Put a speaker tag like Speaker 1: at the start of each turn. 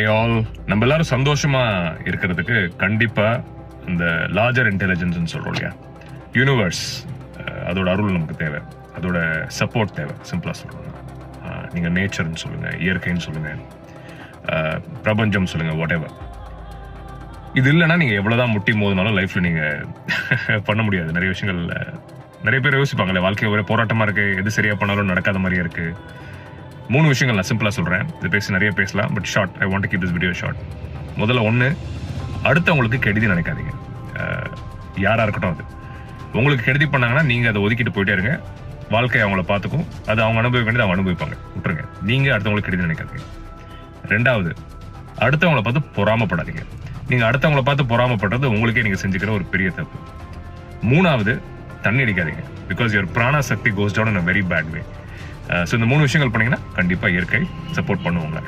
Speaker 1: ஏ all நம்ம எல்லாரும் சந்தோஷமா இருக்கிறதுக்கு கண்டிப்பா இந்த லார்ஜர் இன்டெலிஜென்ஸ் சொல்றோம் இல்லையா? யூனிவர்ஸ் அதோட அருள் நமக்கு தேவை. அதோட சப்போர்ட் தேவை. சிம்பிளா சொல்லணும் நீங்கள் நீங்க நேச்சர்னு சொல்லுங்க இயற்கைன்னு சொல்லுங்க பிரபஞ்சம் சொல்லுங்க வாட் எவர் இது இல்லைன்னா நீங்க எவ்வளவுதான் முட்டி மோதினாலும் லைஃப்ல நீங்க பண்ண முடியாது. நிறைய விஷயங்கள் நிறைய பேர் யோசிப்பாங்களே வாழ்க்கை ஒரே போராட்டமா இருக்கு. எது சரியா பண்ணாலும் நடக்காத மாதிரியே இருக்கு. மூணு விஷயங்கள் நான் சிம்பிளாக சொல்கிறேன் இதை பேசி நிறைய பேசலாம் but short I want keep this video short முதல்ல ஒன்று அடுத்தவங்களுக்கு கெடுதி நினைக்காதீங்க. யாராக இருக்கட்டும் அது. உங்களுக்கு கெடுதி பண்ணாங்கன்னா நீங்கள் அதை ஒதுக்கிட்டு போயிட்டே இருங்க. வாழ்க்கை அவங்கள பார்த்துக்கும். அது அவங்க அனுபவிக்க வேண்டியது அவங்க அனுபவிப்பாங்க. விட்டுருங்க. நீங்கள் அடுத்தவங்களுக்கு கெடுதி நினைக்காதீங்க. ரெண்டாவது அடுத்தவங்கள பார்த்து பொறாமப்படாதீங்க. நீங்கள் அடுத்தவங்கள பார்த்து பொறாமப்படுறது உங்களுக்கே நீங்கள் செஞ்சுக்கிற ஒரு பெரிய தப்பு. மூணாவது தண்ணி அடிக்காதீங்க. பிகாஸ் யுவர் பிராண சக்தி goes down in a very bad way so இந்த மூணு விஷயங்கள் பண்ணீங்கன்னா கண்டிப்பா இயற்கை சப்போர்ட் பண்ணுவாங்க.